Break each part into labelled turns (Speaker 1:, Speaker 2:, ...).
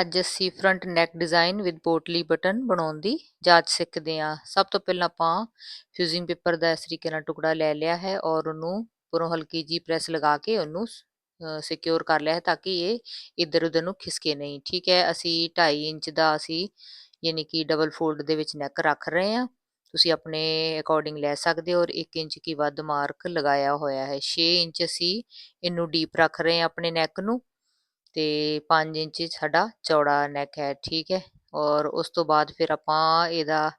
Speaker 1: ਅੱਜ ਅਸੀਂ front neck design with potli button ਬਣਾਉਣ ਦੀ ਜਾਂਚ ਸਿੱਖਦੇ ਹਾਂ। ਸਭ ਤੋਂ ਪਹਿਲਾਂ ਆਪਾਂ ਫਿਊਜ਼ਿੰਗ ਪੇਪਰ ਦਾ ਇਸ ਤਰੀਕੇ ਨਾਲ ਟੁਕੜਾ ਲੈ ਲਿਆ ਹੈ ਔਰ ਉਹਨੂੰ ਪਰੋਂ ਹਲਕੀ ਜੀ ਪ੍ਰੈਸ ਲਗਾ ਕੇ ਉਹਨੂੰ ਸਿਕਿਉਰ ਕਰ ਲਿਆ ਹੈ ਤਾਂ ਕਿ ਇਹ ਇੱਧਰ ਉੱਧਰ ਨੂੰ ਖਿਸਕੇ ਨਹੀਂ। ਠੀਕ ਹੈ, ਅਸੀਂ 2.5 ਇੰਚ ਦਾ ਅਸੀਂ ਯਾਨੀ ਕਿ ਡਬਲ ਫੋਲਡ ਦੇ ਵਿੱਚ ਨੈਕ ਰੱਖ ਰਹੇ ਹਾਂ। ਤੁਸੀਂ ਆਪਣੇ ਅਕੋਰਡਿੰਗ ਲੈ ਸਕਦੇ ਹੋ ਔਰ 1 ਇੰਚ ਕੀ ਵੱਧ ਮਾਰਕ ਲਗਾਇਆ ਹੋਇਆ ਹੈ। 6 ਇੰਚ ਅਸੀਂ ਇਹਨੂੰ ਡੀਪ ਰੱਖ ਰਹੇ ਹਾਂ ਆਪਣੇ ਨੈਕ ਨੂੰ। ਤੇ 5 ਇੰਚ ਸਾਡਾ ਚੌੜਾ ਨੈਕ ਹੈ, ਠੀਕ ਹੈ? ਔਰ ਉਸ ਤੋਂ ਬਾਅਦ ਫਿਰ ਆਪਾਂ ਇਹਦਾ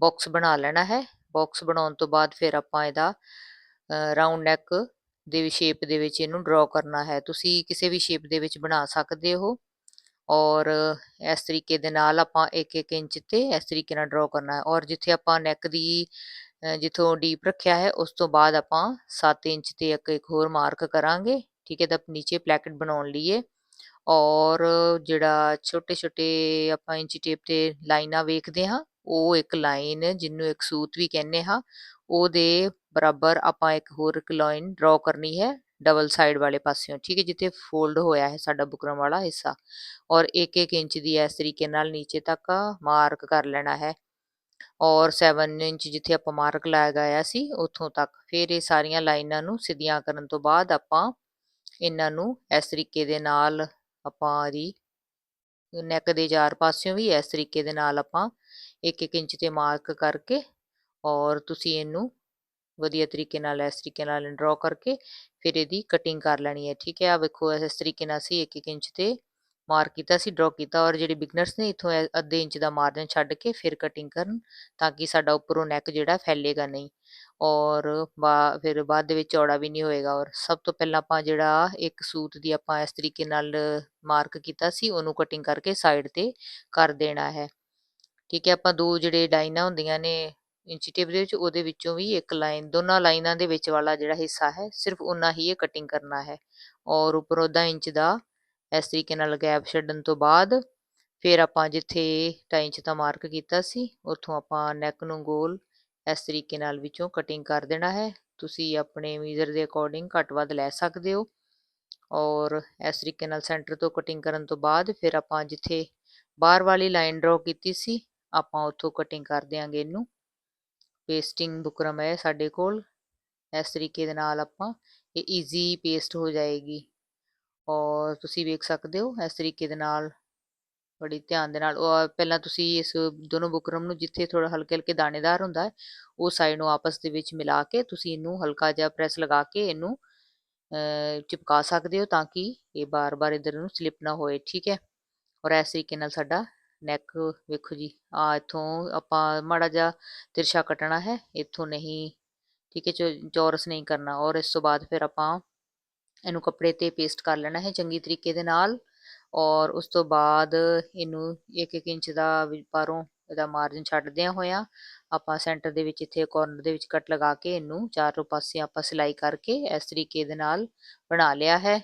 Speaker 1: ਬਾਕਸ ਬਣਾ ਲੈਣਾ ਹੈ। ਬਾਕਸ ਬਣਾਉਣ ਤੋਂ ਬਾਅਦ ਫਿਰ ਆਪਾਂ ਇਹਦਾ ਰਾਉਂਡ ਨੈਕ ਦੇ ਸ਼ੇਪ ਦੇ ਵਿੱਚ ਇਹਨੂੰ ਡਰਾ ਕਰਨਾ ਹੈ। ਤੁਸੀਂ ਕਿਸੇ ਵੀ ਸ਼ੇਪ ਦੇ ਵਿੱਚ ਬਣਾ ਸਕਦੇ ਹੋ। ਔਰ ਇਸ ਤਰੀਕੇ ਦੇ ਨਾਲ ਆਪਾਂ 1-1 ਇੰਚ ਤੇ ਇਸ ਤਰੀਕੇ ਨਾਲ ਡਰਾ ਕਰਨਾ ਹੈ। ਔਰ ਜਿੱਥੇ ਆਪਾਂ ਨੈਕ ਦੀ ਜਿੱਥੋਂ ਡੀਪ ਰੱਖਿਆ ਹੈ, ਉਸ ਤੋਂ ਬਾਅਦ ਆਪਾਂ 7 ਇੰਚ ਤੇ ਇੱਕ ਇੱਕ ਹੋਰ ਮਾਰਕ ਕਰਾਂਗੇ। ਠੀਕ ਹੈ? ਤਾਂ ਨੀਚੇ ਪਲੈਕਟ ਬਣਾਉਣ ਲਈਏ ਔਰ ਜਿਹੜਾ ਛੋਟੇ ਛੋਟੇ ਆਪਾਂ ਇੰਚੀ ਟੇਪ ਤੇ ਲਾਈਨਾਂ ਵੇਖਦੇ ਹਾਂ, ਉਹ ਇੱਕ ਲਾਈਨ ਜਿਹਨੂੰ ਇੱਕ ਸੂਤ ਵੀ ਕਹਿੰਦੇ ਹਾਂ, ਉਹਦੇ ਬਰਾਬਰ ਆਪਾਂ ਇੱਕ ਹੋਰ ਇੱਕ ਲਾਈਨ ਡਰਾ ਕਰਨੀ ਹੈ ਡਬਲ ਸਾਈਡ ਵਾਲੇ ਪਾਸਿਓਂ, ਠੀਕ ਹੈ, ਜਿੱਥੇ ਫੋਲਡ ਹੋਇਆ ਹੈ ਸਾਡਾ ਬੁਕਰਮ ਵਾਲਾ ਹਿੱਸਾ। ਔਰ 1-1 ਇੰਚ ਦੀ ਇਸ ਤਰੀਕੇ ਨਾਲ ਨੀਚੇ ਤੱਕ ਮਾਰਕ ਕਰ ਲੈਣਾ ਹੈ। ਔਰ 7 ਇੰਚ ਜਿੱਥੇ ਆਪਾਂ ਮਾਰਕ ਲਗਾਇਆ ਸੀ, ਉੱਥੋਂ ਤੱਕ। ਫਿਰ ਇਹ ਸਾਰੀਆਂ ਲਾਈਨਾਂ ਨੂੰ ਸਿੱਧੀਆਂ ਕਰਨ ਤੋਂ ਬਾਅਦ ਆਪਾਂ ਇਹਨਾਂ ਨੂੰ ਇਸ ਤਰੀਕੇ ਦੇ ਨਾਲ ਆਪਾਂ ਇਹਦੀ ਨੈਕ ਦੇ ਚਾਰ ਪਾਸਿਓਂ ਵੀ ਇਸ ਤਰੀਕੇ ਦੇ ਨਾਲ ਆਪਾਂ 1-1 ਇੰਚ ਤੇ ਮਾਰਕ ਕਰਕੇ ਔਰ ਤੁਸੀਂ ਇਹਨੂੰ ਵਧੀਆ ਤਰੀਕੇ ਨਾਲ ਇਸ ਤਰੀਕੇ ਨਾਲ ਡਰਾ ਕਰਕੇ ਫਿਰ ਇਹਦੀ ਕਟਿੰਗ ਕਰ ਲੈਣੀ ਹੈ, ਠੀਕ ਹੈ? ਆ ਵੇਖੋ, ਇਸ ਤਰੀਕੇ ਨਾਲ ਅਸੀਂ 1-1 ਇੰਚ ਤੇ ਮਾਰਕ ਕੀਤਾ ਸੀ ਡਰਾ ਕੀਤਾ ਔਰ ਜਿਹੜੇ ਬਿਗਨਰਸ ਨੇ ਇਥੋਂ ਅੱਧੇ ਇੰਚ ਦਾ ਮਾਰਜਨ ਛੱਡ ਕੇ ਫਿਰ ਕਟਿੰਗ ਕਰਨ ਤਾਂ ਕਿ ਸਾਡਾ ਉੱਪਰੋਂ ਨੈਕ ਜਿਹੜਾ ਫੈਲੇਗਾ ਨਹੀਂ ਔਰ ਬਾ, ਫਿਰ ਬਾਅਦ ਦੇ ਵਿੱਚ ਚੌੜਾ ਵੀ ਨਹੀਂ ਹੋਏਗਾ ਔਰ ਸਭ ਤੋਂ ਪਹਿਲਾਂ ਆਪਾਂ ਜਿਹੜਾ ਇੱਕ ਸੂਤ ਦੀ ਆਪਾਂ ਇਸ ਤਰੀਕੇ ਨਾਲ ਮਾਰਕ ਕੀਤਾ ਸੀ, ਉਹਨੂੰ ਕਟਿੰਗ ਕਰਕੇ ਸਾਈਡ ਤੇ ਕਰ ਦੇਣਾ ਹੈ। ਠੀਕ ਹੈ, ਆਪਾਂ ਦੋ ਜਿਹੜੇ ਡਾਈਨਾਂ ਹੁੰਦੀਆਂ ਨੇ ਇੰਚੀ ਟੇਪ ਦੇ ਵਿੱਚ, ਉਹਦੇ ਵਿੱਚੋਂ ਵੀ ਇੱਕ ਲਾਈਨ ਦੋਨਾਂ ਲਾਈਨਾਂ ਦੇ ਵਿੱਚ ਵਾਲਾ ਜਿਹੜਾ ਹਿੱਸਾ ਹੈ, ਸਿਰਫ ਉਹਨਾਂ ਹੀ ਇਹ ਕਟਿੰਗ ਕਰਨਾ ਹੈ ਔਰ ਉੱਪਰੋਂ ਦਾ ਇੰਚ ਦਾ ਇਸ ਤਰੀਕੇ ਨਾਲ ਗੈਪ ਛੱਡਣ ਤੋਂ ਬਾਅਦ ਫਿਰ ਆਪਾਂ ਜਿੱਥੇ 2 ਇੰਚ ਦਾ ਮਾਰਕ ਕੀਤਾ ਸੀ, ਉੱਥੋਂ ਆਪਾਂ ਨੈਕ ਨੂੰ ਗੋਲ ਇਸ ਤਰੀਕੇ ਨਾਲ ਵਿੱਚੋਂ ਕਟਿੰਗ ਕਰ ਦੇਣਾ ਹੈ। ਤੁਸੀਂ ਆਪਣੇ ਮੀਜ਼ਰ ਦੇ ਅਕੋਰਡਿੰਗ ਘੱਟ ਵੱਧ ਲੈ ਸਕਦੇ ਹੋ। ਔਰ ਇਸ ਤਰੀਕੇ ਨਾਲ ਸੈਂਟਰ ਤੋਂ ਕਟਿੰਗ ਕਰਨ ਤੋਂ ਬਾਅਦ ਫਿਰ ਆਪਾਂ ਜਿੱਥੇ ਬਾਹਰ ਵਾਲੀ ਲਾਈਨ ਡਰਾ ਕੀਤੀ ਸੀ, ਆਪਾਂ ਉੱਥੋਂ ਕਟਿੰਗ ਕਰ ਦਿਆਂਗੇ ਇਹਨੂੰ। ਪੇਸਟਿੰਗ ਬੁਕਰਮ ਹੈ ਸਾਡੇ ਕੋਲ। ਇਸ ਤਰੀਕੇ ਦੇ ਨਾਲ ਆਪਾਂ ਇਹ ਈਜ਼ੀ ਪੇਸਟ ਹੋ ਜਾਏਗੀ। ਔਰ ਤੁਸੀਂ ਵੇਖ ਸਕਦੇ ਹੋ, ਇਸ ਤਰੀਕੇ ਦੇ ਨਾਲ, ਬੜੀ ਧਿਆਨ ਦੇ ਨਾਲ, ਔਰ ਪਹਿਲਾਂ ਤੁਸੀਂ ਇਸ ਦੋਨੋਂ ਬੁਕਰਮ ਨੂੰ ਜਿੱਥੇ ਥੋੜਾ ਹਲਕੇ ਹਲਕੇ ਦਾਣੇਦਾਰ ਹੁੰਦਾ ਹੈ, ਉਹ ਸਾਈਡ ਨੂੰ ਆਪਸ ਦੇ ਵਿੱਚ ਮਿਲਾ ਕੇ ਤੁਸੀਂ ਇਹਨੂੰ ਹਲਕਾ ਜਿਹਾ ਪ੍ਰੈਸ ਲਗਾ ਕੇ ਇਹਨੂੰ ਚਿਪਕਾ ਸਕਦੇ ਹੋ ਤਾਂ ਕਿ ਇਹ ਬਾਰ-ਬਾਰ ਇਧਰ ਨੂੰ ਸਲਿਪ ਨਾ ਹੋਏ, ਠੀਕ ਹੈ? ਔਰ ਇਸ ਤਰੀਕੇ ਨਾਲ ਸਾਡਾ ਨੈਕ ਵੇਖੋ ਜੀ ਆ ਇਥੋਂ ਆਪਾਂ ਮਾੜਾ ਜਿਹਾ ਤਿਰਛਾ ਕੱਟਣਾ ਹੈ, ਇਥੋਂ ਨਹੀਂ, ਠੀਕ ਹੈ ਚੌਰਸ ਨਹੀਂ ਕਰਨਾ, ਔਰ ਇਸ ਤੋਂ ਬਾਅਦ ਫਿਰ ਆਪਾਂ ਇਹਨੂੰ ਕੱਪੜੇ ਤੇ ਪੇਸਟ ਕਰ ਲੈਣਾ ਹੈ ਚੰਗੀ ਤਰੀਕੇ ਦੇ ਨਾਲ ਔਰ ਉਸ ਤੋਂ ਬਾਅਦ ਇਹਨੂੰ 1-1 ਇੰਚ ਦਾ ਬਾਹਰੋਂ ਇਹਦਾ ਮਾਰਜਨ ਛੱਡਦਿਆਂ ਹੋਇਆਂ ਆਪਾਂ ਸੈਂਟਰ ਦੇ ਵਿੱਚ ਇੱਥੇ ਕੋਰਨਰ ਦੇ ਵਿੱਚ ਕੱਟ ਲਗਾ ਕੇ ਇਹਨੂੰ ਚਾਰੋਂ ਪਾਸੇ ਆਪਾਂ ਸਿਲਾਈ ਕਰਕੇ ਇਸ ਤਰੀਕੇ ਦੇ ਨਾਲ ਬਣਾ ਲਿਆ ਹੈ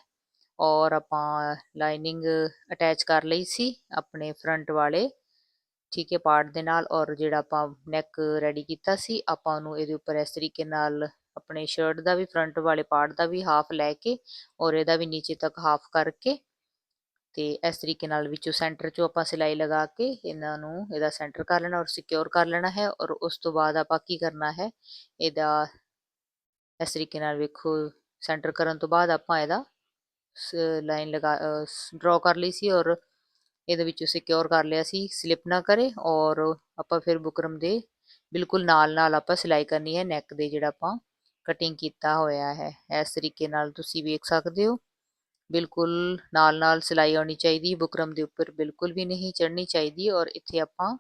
Speaker 1: ਔਰ ਆਪਾਂ ਲਾਈਨਿੰਗ ਅਟੈਚ ਕਰ ਲਈ ਸੀ ਆਪਣੇ ਫਰੰਟ ਵਾਲੇ ਠੀਕ ਹੈ ਪਾਰਟ ਦੇ ਨਾਲ ਔਰ ਜਿਹੜਾ ਆਪਾਂ ਨੈਕ ਰੈਡੀ ਕੀਤਾ ਸੀ ਆਪਾਂ ਉਹਨੂੰ ਇਹਦੇ ਉੱਪਰ ਇਸ ਤਰੀਕੇ ਨਾਲ ਆਪਣੇ ਸ਼ਰਟ ਦਾ ਵੀ ਫਰੰਟ ਵਾਲੇ ਪਾਰਟ ਦਾ ਵੀ ਹਾਫ ਲੈ ਕੇ ਔਰ ਇਹਦਾ ਵੀ ਨੀਚੇ ਤੱਕ ਹਾਫ ਕਰਕੇ ਤੇ ਇਸ ਤਰੀਕੇ ਨਾਲ ਵਿੱਚੋਂ ਸੈਂਟਰ 'ਚੋਂ ਆਪਾਂ ਸਿਲਾਈ ਲਗਾ ਕੇ ਇਹਨਾਂ ਨੂੰ ਇਹਦਾ ਸੈਂਟਰ ਕਰ ਲੈਣਾ ਔਰ ਸਿਕਿਉਰ ਕਰ ਲੈਣਾ ਹੈ ਔਰ ਉਸ ਤੋਂ ਬਾਅਦ ਆਪਾਂ ਕੀ ਕਰਨਾ ਹੈ ਇਹਦਾ ਇਸ ਤਰੀਕੇ ਨਾਲ ਵੇਖੋ ਸੈਂਟਰ ਕਰਨ ਤੋਂ ਬਾਅਦ ਆਪਾਂ ਇਹਦਾ ਲਾਈਨ ਲਗਾ ਡਰਾ ਕਰ ਲਈ ਸੀ ਔਰ ਇਹਦੇ ਵਿੱਚੋਂ ਸਿਕਿਉਰ ਕਰ ਲਿਆ ਸੀ ਸਲਿਪ ਨਾ ਕਰੇ ਔਰ ਆਪਾਂ ਫਿਰ ਬੁਕਰਮ ਦੇ ਬਿਲਕੁਲ ਨਾਲ ਨਾਲ ਆਪਾਂ ਸਿਲਾਈ ਕਰਨੀ ਹੈ ਨੈਕ ਦੇ ਜਿਹੜਾ ਆਪਾਂ ਕਟਿੰਗ ਕੀਤਾ ਹੋਇਆ ਹੈ। ਇਸ ਤਰੀਕੇ ਨਾਲ ਤੁਸੀਂ ਵੇਖ ਸਕਦੇ ਹੋ। ਬਿਲਕੁਲ ਨਾਲ ਨਾਲ ਸਿਲਾਈ ਆਉਣੀ ਚਾਹੀਦੀ, ਬੁਕਰਮ ਦੇ ਉੱਪਰ ਬਿਲਕੁਲ ਵੀ ਨਹੀਂ ਚੜਨੀ ਚਾਹੀਦੀ ਔਰ ਇੱਥੇ ਆਪਾਂ,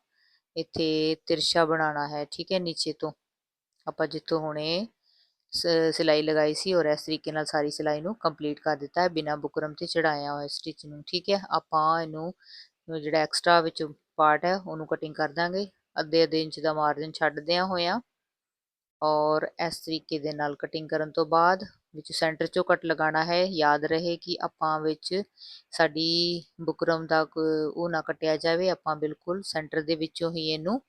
Speaker 1: ਇੱਥੇ ਤਿਰਛਾ ਬਣਾਉਣਾ ਹੈ, ਠੀਕ ਹੈ, ਨੀਚੇ ਤੋਂ। ਆਪਾਂ ਜਿੱਥੋਂ ਹੁਣੇ ਸਿਲਾਈ ਲਗਾਈ ਸੀ ਔਰ ਇਸ ਤਰੀਕੇ ਨਾਲ ਸਾਰੀ ਸਿਲਾਈ ਨੂੰ ਕੰਪਲੀਟ ਕਰ ਦਿੱਤਾ ਹੈ ਬਿਨਾ ਬੁਕਰਮ ਤੇ ਚੜਾਇਆ ਹੋਇਆ ਸਟਿਚ ਨੂੰ, ਠੀਕ ਹੈ। ਆਪਾਂ ਇਹਨੂੰ ਜਿਹੜਾ ਐਕਸਟਰਾ ਵਿੱਚ ਪਾਰਟ ਹੈ, ਉਹਨੂੰ ਕਟਿੰਗ ਕਰ ਦਾਂਗੇ। ਅੱਧੇ ਅੱਧੇ ਇੰਚ ਦਾ ਮਾਰਜਨ ਛੱਡਦਿਆਂ ਹੋਇਆਂ ਔਰ ਇਸ ਤਰੀਕੇ ਦੇ ਨਾਲ ਕਟਿੰਗ ਕਰਨ ਤੋਂ ਬਾਅਦ ਵਿੱਚ ਸੈਂਟਰ ਚੋਂ ਕੱਟ ਲਗਾਉਣਾ ਹੈ। ਯਾਦ ਰਹੇ ਕਿ ਆਪਾਂ ਵਿੱਚ ਸਾਡੀ ਬੁਕਰਮ ਦਾ ਉਹ ਨਾ ਕਟਿਆ ਜਾਵੇ, ਆਪਾਂ ਬਿਲਕੁਲ ਸੈਂਟਰ ਦੇ ਵਿੱਚੋਂ ਹੀ ਇਹਨੂੰ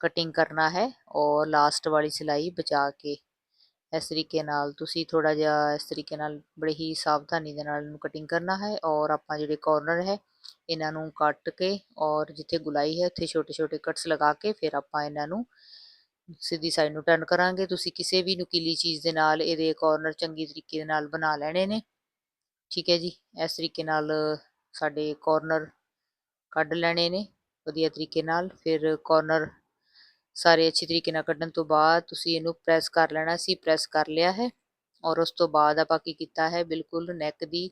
Speaker 1: ਕਟਿੰਗ ਕਰਨਾ ਹੈ ਔਰ ਲਾਸਟ ਵਾਲੀ ਸਿਲਾਈ ਬਚਾ ਕੇ। ਇਸ ਤਰੀਕੇ ਨਾਲ ਤੁਸੀਂ ਥੋੜਾ ਜਿਹਾ ਇਸ ਤਰੀਕੇ ਨਾਲ ਬੜੇ ਹੀ ਸਾਵਧਾਨੀ ਦੇ ਨਾਲ ਇਹਨੂੰ ਕਟਿੰਗ ਕਰਨਾ ਹੈ ਔਰ ਆਪਾਂ ਜਿਹੜੇ ਕਾਰਨਰ ਹੈ ਇਹਨਾਂ ਨੂੰ ਕੱਟ ਕੇ ਔਰ ਜਿੱਥੇ ਗੁਲਾਈ ਹੈ ਉੱਥੇ ਛੋਟੇ ਛੋਟੇ ਕਟਸ ਲਗਾ ਕੇ ਫਿਰ ਆਪਾਂ ਇਹਨਾਂ ਨੂੰ ਸਿੱਧੀ ਸਾਈਡ ਨੂੰ ਟਰਨ ਕਰਾਂਗੇ, ਤੁਸੀਂ ਕਿਸੇ ਵੀ ਨੁਕੀਲੀ ਚੀਜ਼ ਦੇ ਨਾਲ ਇਹਦੇ ਕਾਰਨਰ ਚੰਗੀ ਤਰੀਕੇ ਦੇ ਨਾਲ ਬਣਾ ਲੈਣੇ ਨੇ। ਠੀਕ ਹੈ ਜੀ, ਇਸ ਤਰੀਕੇ ਨਾਲ ਸਾਡੇ ਕਾਰਨਰ ਕੱਢ ਲੈਣੇ ਨੇ ਵਧੀਆ ਤਰੀਕੇ ਨਾਲ। ਫਿਰ ਕਾਰਨਰ ਸਾਰੇ ਅੱਛੀ ਤਰੀਕੇ ਨਾਲ ਕੱਢਣ ਤੋਂ ਬਾਅਦ ਤੁਸੀਂ ਇਹਨੂੰ ਪ੍ਰੈਸ ਕਰ ਲੈਣਾ ਸੀ ਪ੍ਰੈਸ ਕਰ ਲਿਆ ਹੈ। ਔਰ ਉਸ ਤੋਂ ਬਾਅਦ ਆਪਾਂ ਕੀ ਕੀਤਾ ਹੈ, ਬਿਲਕੁਲ ਨੈਕ ਦੀ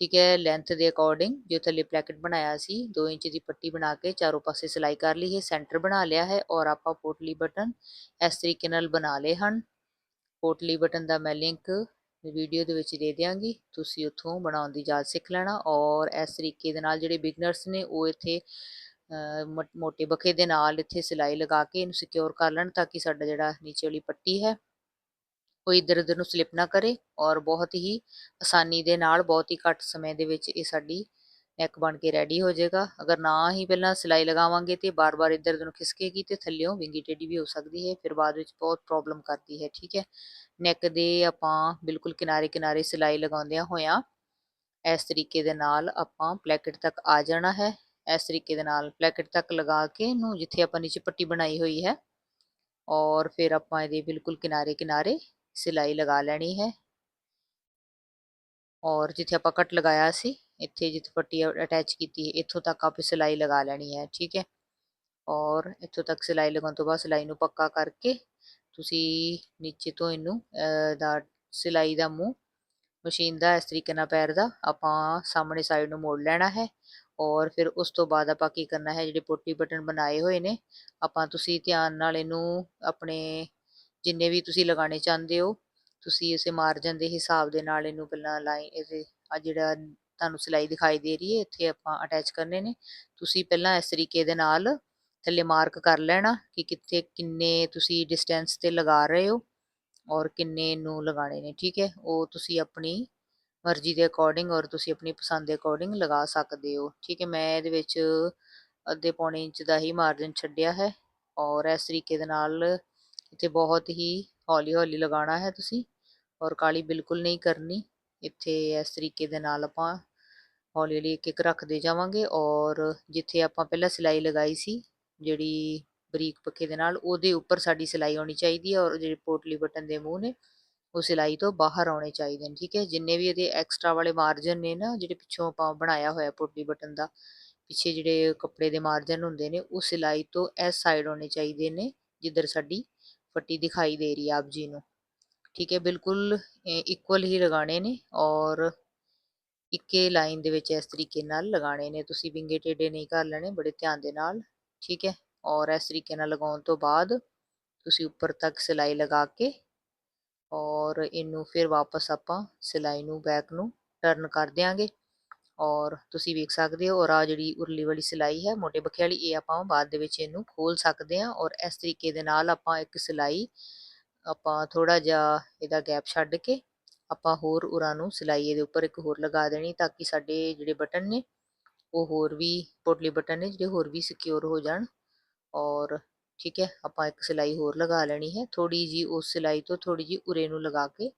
Speaker 1: ਠੀਕ ਹੈ ਲੈਂਥ ਦੇ ਅਕੋਰਡਿੰਗ ਜੋ ਥੱਲੇ ਪਲੈਕਟ ਬਣਾਇਆ ਸੀ 2 ਇੰਚ ਦੀ ਪੱਟੀ ਬਣਾ ਕੇ ਚਾਰੋਂ ਪਾਸੇ ਸਿਲਾਈ ਕਰ ਲਈ ਹੈ ਸੈਂਟਰ ਬਣਾ ਲਿਆ ਹੈ ਔਰ ਆਪਾਂ ਪੋਟਲੀ ਬਟਨ ਇਸ ਤਰੀਕੇ ਨਾਲ ਬਣਾ ਲਏ ਹਨ। ਪੋਟਲੀ ਬਟਨ ਦਾ ਮੈਂ ਲਿੰਕ ਵੀਡੀਓ ਦੇ ਵਿੱਚ ਦੇ ਦਿਆਂਗੀ, ਤੁਸੀਂ ਉੱਥੋਂ ਬਣਾਉਣ ਦੀ ਜਾਚ ਸਿੱਖ ਲੈਣਾ ਔਰ ਇਸ ਤਰੀਕੇ ਦੇ ਨਾਲ ਜਿਹੜੇ ਬਿਗਨਰਸ ਨੇ ਉਹ ਇੱਥੇ ਮੋਟੇ ਬਖੇ ਦੇ ਨਾਲ ਇੱਥੇ ਸਿਲਾਈ ਲਗਾ ਕੇ ਇਹਨੂੰ ਸਿਕਿਉਰ ਕਰ ਲੈਣ ਤਾਂ ਕਿ ਸਾਡਾ ਜਿਹੜਾ ਨੀਚੇ ਵਾਲੀ ਪੱਟੀ ਹੈ ਕੋਈ ਇੱਧਰ ਉਧਰ ਨੂੰ ਸਲਿਪ ਨਾ ਕਰੇ ਔਰ ਬਹੁਤ ਹੀ ਆਸਾਨੀ ਦੇ ਨਾਲ ਬਹੁਤ ਹੀ ਘੱਟ ਸਮੇਂ ਦੇ ਵਿੱਚ ਇਹ ਸਾਡੀ ਨੈਕ ਬਣ ਕੇ ਰੈਡੀ ਹੋ ਜਾਏਗਾ। ਅਗਰ ਨਾ ਹੀ ਪਹਿਲਾਂ ਸਿਲਾਈ ਲਗਾਵਾਂਗੇ ਤੇ ਬਾਰ-ਬਾਰ ਇੱਧਰ ਉਧਰ ਨੂੰ ਖਿਸਕੇਗੀ ਤੇ ਥੱਲਿਓਂ ਵਿੰਗੀ ਟੇਢੀ ਵੀ ਹੋ ਸਕਦੀ ਹੈ, ਫਿਰ ਬਾਅਦ ਵਿੱਚ ਬਹੁਤ ਪ੍ਰੋਬਲਮ ਕਰਦੀ ਹੈ, ਠੀਕ ਹੈ। ਨੈਕ ਦੇ ਆਪਾਂ ਬਿਲਕੁਲ ਕਿਨਾਰੇ ਕਿਨਾਰੇ ਸਿਲਾਈ ਲਗਾਉਂਦਿਆਂ ਹੋਇਆਂ ਇਸ ਤਰੀਕੇ ਦੇ ਨਾਲ ਆਪਾਂ ਪਲੈਕਟ ਤੱਕ ਆ ਜਾਣਾ ਹੈ। ਇਸ ਤਰੀਕੇ ਦੇ ਨਾਲ ਪਲੈਕਟ ਤੱਕ ਲਗਾ ਕੇ ਇਹਨੂੰ ਜਿੱਥੇ ਆਪਾਂ ਨੀਚੇ ਪੱਟੀ ਬਣਾਈ ਹੋਈ ਹੈ ਔਰ ਫਿਰ ਆਪਾਂ ਇਹਦੇ ਬਿਲਕੁਲ ਕਿਨਾਰੇ ਕਿਨਾਰੇ ਸਿਲਾਈ ਲਗਾ ਲੈਣੀ ਹੈ। ਔਰ ਜਿੱਥੇ ਆਪਾਂ ਕੱਟ ਲਗਾਇਆ ਸੀ, ਇੱਥੇ ਜਿੱਥੇ ਪੱਟੀ ਅਟੈਚ ਕੀਤੀ ਹੈ, ਇੱਥੋਂ ਤੱਕ ਆਪਾਂ ਸਿਲਾਈ ਲਗਾ ਲੈਣੀ ਹੈ, ਠੀਕ ਹੈ। ਔਰ ਇੱਥੋਂ ਤੱਕ ਸਿਲਾਈ ਲਗਾਉਣ ਤੋਂ ਬਾਅਦ ਸਿਲਾਈ ਨੂੰ ਪੱਕਾ ਕਰਕੇ ਤੁਸੀਂ ਨੀਚੇ ਤੋਂ ਇਹਨੂੰ ਦਾ, ਸਿਲਾਈ ਦਾ ਮੂੰਹ, ਮਸ਼ੀਨ ਦਾ ਇਸ ਤਰੀਕੇ ਨਾਲ ਪੈਰ ਦਾ ਆਪਾਂ ਸਾਹਮਣੇ ਸਾਈਡ ਨੂੰ ਮੋੜ ਲੈਣਾ ਹੈ। ਔਰ ਫਿਰ ਉਸ ਤੋਂ ਬਾਅਦ ਆਪਾਂ ਕੀ ਕਰਨਾ ਹੈ, ਜਿਹੜੇ ਪੋਟੀ ਬਟਨ ਬਣਾਏ ਹੋਏ ਨੇ, ਆਪਾਂ ਤੁਸੀਂ ਧਿਆਨ ਨਾਲ ਇਹਨੂੰ ਆਪਣੇ ਜਿੰਨੇ ਵੀ ਤੁਸੀਂ ਲਗਾਉਣੇ ਚਾਹੁੰਦੇ ਹੋ, ਤੁਸੀਂ ਇਸੇ ਮਾਰਜਨ ਦੇ ਹਿਸਾਬ ਦੇ ਨਾਲ ਇਹਨੂੰ ਪਹਿਲਾਂ ਲਾਈਨ ਇਹਦੇ ਆ ਜਿਹੜਾ ਤੁਹਾਨੂੰ ਸਿਲਾਈ ਦਿਖਾਈ ਦੇ ਰਹੀ ਹੈ, ਇੱਥੇ ਆਪਾਂ ਅਟੈਚ ਕਰਨੇ ਨੇ। ਤੁਸੀਂ ਪਹਿਲਾਂ ਇਸ ਤਰੀਕੇ ਦੇ ਨਾਲ ਥੱਲੇ ਮਾਰਕ ਕਰ ਲੈਣਾ ਕਿ ਕਿੱਥੇ, ਕਿੰਨੇ ਤੁਸੀਂ ਡਿਸਟੈਂਸ ਤੇ ਲਗਾ ਰਹੇ ਹੋ ਔਰ ਕਿੰਨੇ ਨੂੰ ਲਗਾਣੇ ਨੇ, ਠੀਕ ਹੈ? ਉਹ ਤੁਸੀਂ ਆਪਣੀ ਮਰਜ਼ੀ ਦੇ ਅਕੋਰਡਿੰਗ ਔਰ ਤੁਸੀਂ ਆਪਣੀ ਪਸੰਦ ਦੇ ਅਕੋਰਡਿੰਗ ਲਗਾ ਸਕਦੇ ਹੋ, ਠੀਕ ਹੈ? ਮੈਂ ਇਹਦੇ ਵਿੱਚ ਅੱਧੇ ਪੌਣੇ ਇੰਚ ਦਾ ਹੀ ਮਾਰਜਨ ਛੱਡਿਆ ਹੈ ਔਰ ਇਸ ਤਰੀਕੇ ਦੇ ਨਾਲ ਇੱਥੇ ਬਹੁਤ ਹੀ ਹੌਲੀ ਹੌਲੀ ਲਗਾਉਣਾ ਹੈ ਤੁਸੀਂ ਔਰ ਕਾਲੀ ਬਿਲਕੁਲ ਨਹੀਂ ਕਰਨੀ। ਇੱਥੇ ਇਸ ਤਰੀਕੇ ਦੇ ਨਾਲ ਆਪਾਂ ਹੌਲੀ ਹੌਲੀ ਇੱਕ ਇੱਕ ਰੱਖਦੇ ਜਾਵਾਂਗੇ ਔਰ ਜਿੱਥੇ ਆਪਾਂ ਪਹਿਲਾਂ ਸਿਲਾਈ ਲਗਾਈ ਸੀ, ਜਿਹੜੀ ਬਰੀਕ ਪੱਖੇ ਦੇ ਨਾਲ, ਉਹਦੇ ਉੱਪਰ ਸਾਡੀ ਸਿਲਾਈ ਆਉਣੀ ਚਾਹੀਦੀ ਹੈ ਔਰ ਜਿਹੜੇ ਪੋਟਲੀ ਬਟਨ ਦੇ ਮੂੰਹ ਨੇ, ਉਹ ਸਿਲਾਈ ਤੋਂ ਬਾਹਰ ਆਉਣੇ ਚਾਹੀਦੇ ਨੇ, ਠੀਕ ਹੈ? ਜਿੰਨੇ ਵੀ ਇਹਦੇ ਐਕਸਟਰਾ ਵਾਲੇ ਮਾਰਜਨ ਨੇ ਨਾ, ਜਿਹੜੇ ਪਿੱਛੋਂ ਆਪਾਂ ਬਣਾਇਆ ਹੋਇਆ ਪੋਟਲੀ ਬਟਨ ਦਾ, ਪਿੱਛੇ ਜਿਹੜੇ ਕੱਪੜੇ ਦੇ ਮਾਰਜਨ ਹੁੰਦੇ ਨੇ, ਉਹ ਸਿਲਾਈ ਤੋਂ ਇਸ ਸਾਈਡ ਆਉਣੇ ਚਾਹੀਦੇ ਨੇ, ਜਿੱਧਰ ਸਾਡੀ ਫੱਟੀ ਦਿਖਾਈ ਦੇ ਰਹੀ ਹੈ ਆਪ ਜੀ ਨੂੰ ਠੀਕ ਹੈ ਬਿਲਕੁਲ ਇਕੁਅਲ ਹੀ ਲਗਾਣੇ ਨੇ ਔਰ ਇੱਕੇ ਲਾਈਨ ਦੇ ਵਿੱਚ ਇਸ ਤਰੀਕੇ ਨਾਲ ਲਗਾਣੇ ਨੇ ਤੁਸੀਂ ਵਿੰਗੇ ਟੇਡੇ ਨਹੀਂ ਕਰ ਲੈਣੇ ਬੜੇ ਧਿਆਨ ਦੇ ਨਾਲ ਠੀਕ ਹੈ ਔਰ ਇਸ ਤਰੀਕੇ ਨਾਲ ਲਗਾਉਣ ਤੋਂ ਬਾਅਦ ਤੁਸੀਂ ਉੱਪਰ ਤੱਕ ਸਿਲਾਈ ਲਗਾ ਕੇ ਔਰ ਇਹਨੂੰ ਫਿਰ ਵਾਪਸ ਆਪਾਂ ਸਿਲਾਈ ਨੂੰ ਬੈਕ ਨੂੰ ਟਰਨ ਕਰ ਦਿਆਂਗੇ ਔਰ ਤੁਸੀਂ ਵੇਖ ਸਕਦੇ ਹੋ, ਔਰ ਆ ਜਿਹੜੀ ਉਰਲੀ ਵਾਲੀ ਸਿਲਾਈ ਹੈ, ਮੋਟੇ ਬਖੇ ਵਾਲੀ, ਇਹ ਆਪਾਂ ਬਾਅਦ ਦੇ ਵਿੱਚ ਇਹਨੂੰ ਖੋਲ ਸਕਦੇ ਹਾਂ ਔਰ ਇਸ ਤਰੀਕੇ ਦੇ ਨਾਲ ਆਪਾਂ ਇੱਕ ਸਿਲਾਈ, ਆਪਾਂ ਥੋੜਾ ਜਿਹਾ ਇਹਦਾ ਗੈਪ ਛੱਡ ਕੇ ਆਪਾਂ ਹੋਰ ਉਰਾਂ ਨੂੰ ਸਿਲਾਈ ਇਹਦੇ ਉੱਪਰ ਇੱਕ ਹੋਰ ਲਗਾ ਦੇਣੀ ਤਾਂ ਕਿ ਸਾਡੇ ਜਿਹੜੇ ਬਟਨ ਨੇ, ਉਹ ਹੋਰ ਵੀ ਪੋਟਲੀ ਬਟਨ ਨੇ ਜਿਹੜੇ ਹੋਰ ਵੀ ਸਿਕਿਉਰ ਹੋ ਜਾਣ ਔਰ ਠੀਕ ਹੈ, ਆਪਾਂ ਇੱਕ ਸਿਲਾਈ ਹੋਰ ਲਗਾ ਲੈਣੀ ਹੈ। ਥੋੜੀ ਜੀ ਉਸ ਸਿਲਾਈ ਤੋਂ ਥੋੜੀ ਜੀ ਉਰੇ ਨੂੰ ਲਗਾ ਕੇ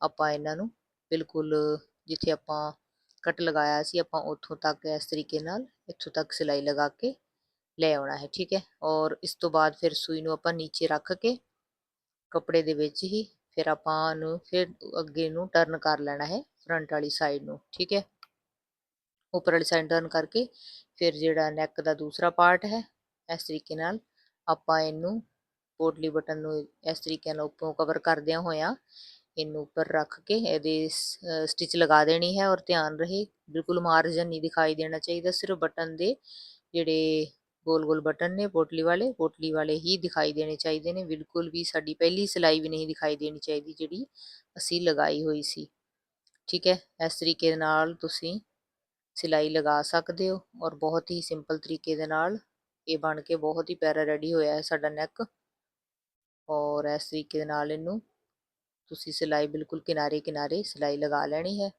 Speaker 1: ਆਪਾਂ ਇਹਨਾਂ ਨੂੰ ਬਿਲਕੁਲ ਜਿੱਥੇ ਆਪਾਂ ਕੱਟ ਲਗਾਇਆ ਸੀ ਆਪਾਂ ਉੱਥੋਂ ਤੱਕ ਇਸ ਤਰੀਕੇ ਨਾਲ, ਇੱਥੋਂ ਤੱਕ ਸਿਲਾਈ ਲਗਾ ਕੇ ਲੈ ਆਉਣਾ ਹੈ, ਠੀਕ ਹੈ? ਔਰ ਇਸ ਤੋਂ ਬਾਅਦ ਫਿਰ ਸੂਈ ਨੂੰ ਆਪਾਂ ਨੀਚੇ ਰੱਖ ਕੇ ਕੱਪੜੇ ਦੇ ਵਿੱਚ ਹੀ ਫਿਰ ਆਪਾਂ ਨੂੰ ਫਿਰ ਅੱਗੇ ਨੂੰ ਟਰਨ ਕਰ ਲੈਣਾ ਹੈ ਫਰੰਟ ਵਾਲੀ ਸਾਈਡ ਨੂੰ, ਠੀਕ ਹੈ? ਉੱਪਰ ਵਾਲੀ ਸਾਈਡ ਟਰਨ ਕਰਕੇ ਫਿਰ ਜਿਹੜਾ ਨੈਕ ਦਾ ਦੂਸਰਾ ਪਾਰਟ ਹੈ, ਇਸ ਤਰੀਕੇ ਨਾਲ ਆਪਾਂ ਇਹਨੂੰ ਪੋਟਲੀ ਬਟਨ ਨੂੰ ਇਸ ਤਰੀਕੇ ਨਾਲ ਉੱਪਰੋਂ ਕਵਰ ਕਰਦਿਆਂ ਹੋਇਆਂ ਇਹਨੂੰ ਉੱਪਰ ਰੱਖ ਕੇ ਇਹਦੇ ਸਟਿਚ ਲਗਾ ਦੇਣੀ ਹੈ ਔਰ ਧਿਆਨ ਰਹੇ, ਬਿਲਕੁਲ ਮਾਰਜਨ ਨਹੀਂ ਦਿਖਾਈ ਦੇਣਾ ਚਾਹੀਦਾ, ਸਿਰਫ ਬਟਨ ਦੇ ਜਿਹੜੇ ਗੋਲ ਗੋਲ ਬਟਨ ਨੇ, ਪੋਟਲੀ ਵਾਲੇ ਪੋਟਲੀ ਵਾਲੇ ਹੀ ਦਿਖਾਈ ਦੇਣੇ ਚਾਹੀਦੇ ਨੇ, ਬਿਲਕੁਲ ਵੀ ਸਾਡੀ ਪਹਿਲੀ ਸਿਲਾਈ ਵੀ ਨਹੀਂ ਦਿਖਾਈ ਦੇਣੀ ਚਾਹੀਦੀ ਜਿਹੜੀ ਅਸੀਂ ਲਗਾਈ ਹੋਈ ਸੀ। ਠੀਕ ਹੈ, ਇਸ ਤਰੀਕੇ ਦੇ ਨਾਲ ਤੁਸੀਂ ਸਿਲਾਈ ਲਗਾ ਸਕਦੇ ਹੋ ਔਰ ਬਹੁਤ ਹੀ ਸਿੰਪਲ ਤਰੀਕੇ ਦੇ ਨਾਲ ਇਹ ਬਣ ਕੇ ਬਹੁਤ ਹੀ ਪਿਆਰਾ ਰੈਡੀ ਹੋਇਆ ਹੈ ਸਾਡਾ ਨੈਕ ਔਰ ਇਸ ਤਰੀਕੇ ਦੇ ਨਾਲ ਇਹਨੂੰ ਤੁਸੀਂ ਸਿਲਾਈ ਬਿਲਕੁਲ ਕਿਨਾਰੇ ਕਿਨਾਰੇ ਸਿਲਾਈ ਲਗਾ ਲੈਣੀ ਹੈ।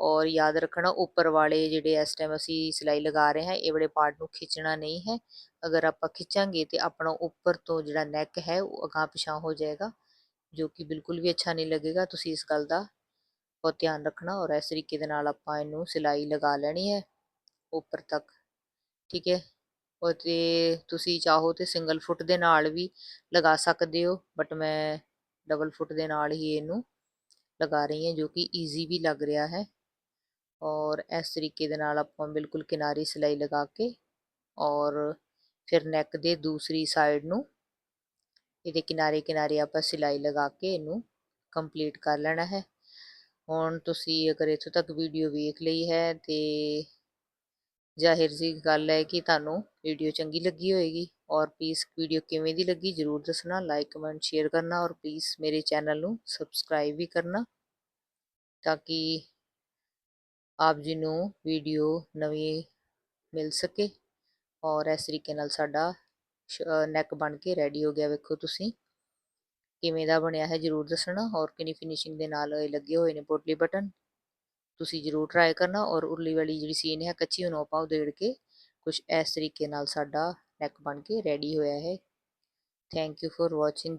Speaker 1: ਔਰ ਯਾਦ ਰੱਖਣਾ ਉੱਪਰ ਵਾਲੇ ਜਿਹੜੇ ਇਸ ਟਾਈਮ ਅਸੀਂ ਸਿਲਾਈ ਲਗਾ ਰਹੇ ਹਾਂ, ਇਹ ਵਾਲੇ ਪਾਰਟ ਨੂੰ ਖਿੱਚਣਾ ਨਹੀਂ ਹੈ। ਅਗਰ ਆਪਾਂ ਖਿੱਚਾਂਗੇ ਤੇ ਆਪਣਾ ਉੱਪਰ ਤੋਂ ਜਿਹੜਾ ਨੈਕ ਹੈ, ਉਹ ਅਗਾਹ ਪਿਛਾਂ ਹੋ ਜਾਏਗਾ, ਜੋ ਕਿ ਬਿਲਕੁਲ ਵੀ ਅੱਛਾ ਨਹੀਂ ਲੱਗੇਗਾ। ਤੁਸੀਂ ਇਸ ਗੱਲ ਦਾ ਬਹੁਤ ਧਿਆਨ ਰੱਖਣਾ ਔਰ ਇਸ ਤਰੀਕੇ ਦੇ ਨਾਲ ਆਪਾਂ ਇਹਨੂੰ ਸਿਲਾਈ ਲਗਾ ਲੈਣੀ ਹੈ ਉੱਪਰ ਤੱਕ। ਠੀਕ ਹੈ? ਔਰ ਤੇ ਤੁਸੀਂ ਚਾਹੋ ਤੇ ਸਿੰਗਲ ਫੁੱਟ ਦੇ ਨਾਲ ਵੀ ਲਗਾ ਸਕਦੇ ਹੋ ਬਟ ਮੈਂ ਡਬਲ ਫੁੱਟ ਦੇ ਨਾਲ ਹੀ ਇਹਨੂੰ ਲਗਾ ਰਹੀ ਹਾਂ, ਜੋ ਕਿ ਈਜ਼ੀ ਵੀ ਲੱਗ ਰਿਹਾ ਹੈ। ਔਰ ਇਸ ਤਰੀਕੇ ਦੇ ਨਾਲ ਆਪਾਂ ਬਿਲਕੁਲ ਕਿਨਾਰੀ ਸਿਲਾਈ ਲਗਾ ਕੇ ਔਰ ਫਿਰ ਨੈਕ ਦੇ ਦੂਸਰੀ ਸਾਈਡ ਨੂੰ ਇਹਦੇ ਕਿਨਾਰੇ ਕਿਨਾਰੇ ਆਪਾਂ ਸਿਲਾਈ ਲਗਾ ਕੇ ਇਹਨੂੰ ਕੰਪਲੀਟ ਕਰ ਲੈਣਾ ਹੈ। ਹੁਣ ਤੁਸੀਂ ਅਗਰ ਇੱਥੋਂ ਤੱਕ ਵੀਡੀਓ ਵੇਖ ਲਈ ਹੈ ਤੇ ਜ਼ਾਹਿਰ ਜੀ ਗੱਲ ਹੈ ਕਿ ਤੁਹਾਨੂੰ ਵੀਡੀਓ ਚੰਗੀ ਲੱਗੀ ਹੋਏਗੀ। ਔਰ ਪਲੀਜ਼ ਵੀਡੀਓ ਕਿਵੇਂ ਦੀ ਲੱਗੀ ਜਰੂਰ ਦੱਸਣਾ ਲਾਈਕ ਕਮੈਂਟ ਸ਼ੇਅਰ ਕਰਨਾ ਔਰ ਪਲੀਜ਼ ਮੇਰੇ ਚੈਨਲ ਨੂੰ ਸਬਸਕ੍ਰਾਈਬ ਵੀ ਕਰਨਾ ਤਾਂ ਕਿ ਆਪ ਜੀ ਨੂੰ ਵੀਡੀਓ ਨਵੀਂ ਮਿਲ ਸਕੇ ਔਰ ਇਸ ਤਰੀਕੇ ਨਾਲ ਸਾਡਾ ਨੈਕ ਬਣ ਕੇ ਰੈਡੀ ਹੋ ਗਿਆ ਵੇਖੋ ਤੁਸੀਂ। ਕਿਵੇਂ ਦਾ ਬਣਿਆ ਹੈ ਜਰੂਰ ਦੱਸਣਾ ਔਰ ਕਿੰਨੀ ਫਿਨਿਸ਼ਿੰਗ ਦੇ ਨਾਲ ਇਹ ਲੱਗੇ ਹੋਏ ਨੇ ਪੋਟਲੀ ਬਟਨ। ਤੁਸੀਂ ਜਰੂਰ ਟਰਾਈ ਕਰਨਾ ਔਰ ਉਰਲੀ ਵਾਲੀ ਜਿਹੜੀ ਸੀਨ ਹੈ ਕੱਚੀ ਉਹਨੂੰ ਆਪਾਂ ਉਧੇੜ ਕੇ ਕੁਝ ਇਸ ਤਰੀਕੇ ਨਾਲ ਸਾਡਾ ਨੈਕ ਬਣ ਕੇ ਰੈਡੀ ਹੋਇਆ ਹੈ। Thank you for watching